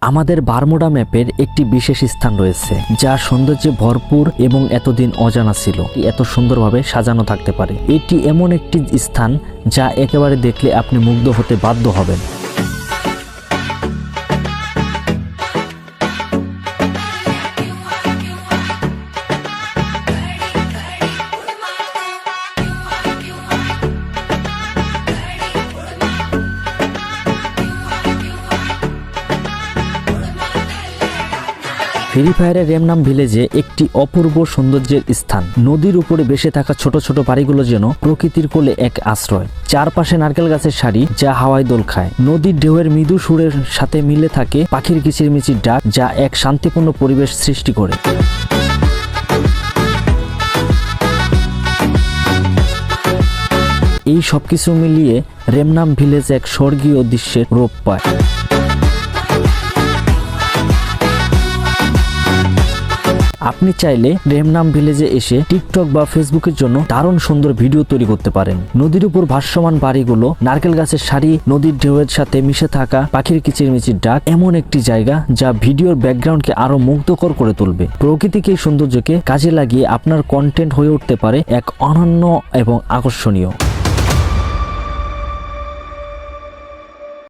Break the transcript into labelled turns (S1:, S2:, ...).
S1: আমাদের বারমুডা ম্যাপের একটি বিশেষ স্থান রয়েছে যা সৌন্দর্যে ভরপুর এবং এতদিন অজানা ছিল। এত সুন্দরভাবে সাজানো থাকতে পারে। এটি এমন একটি স্থান যা একেবারে দেখলে আপনি মুগ্ধ হতে বাধ্য হবেন। ফ্রি ফায়ারের রেমনাম ভিলেজে একটি অপূর্ব সৌন্দর্যের স্থান। নদীর উপরে বেসে থাকা ছোট ছোট বাড়িগুলো যেন প্রকৃতির কোলে এক আশ্রয়। চারপাশে নারকেল গাছের সারি যা হাওয়ায় দোল খায়। নদীর ঢেউয়ের মৃদু সুরের সাথে মিলে থাকে পাখির কিচিরমিচির ডাক যা এক শান্তিপূর্ণ পরিবেশ সৃষ্টি করে। এই সবকিছু মিলিয়ে রেমনাম ভিলেজ এক স্বর্গীয় দৃশ্যের রূপ পায়। আপনি চাইলে রেমনাম ভিলেজে এসে টিকটক বা ফেসবুকের জন্য দারুণ সুন্দর ভিডিও তৈরি করতে পারেন। নদীর উপর ভাসমান বাড়িগুলো, নারকেল গাছের সারি, নদীর ঢেউয়ের সাথে মিশে থাকা পাখির কিচিরমিচির ডাক এমন একটি জায়গা যা ভিডিওর ব্যাকগ্রাউন্ডকে আরও মুগ্ধকর করে তুলবে। প্রকৃতিকে সৌন্দর্যকে কাজে লাগিয়ে আপনার কন্টেন্ট হয়ে উঠতে পারে এক অনন্য এবং আকর্ষণীয়।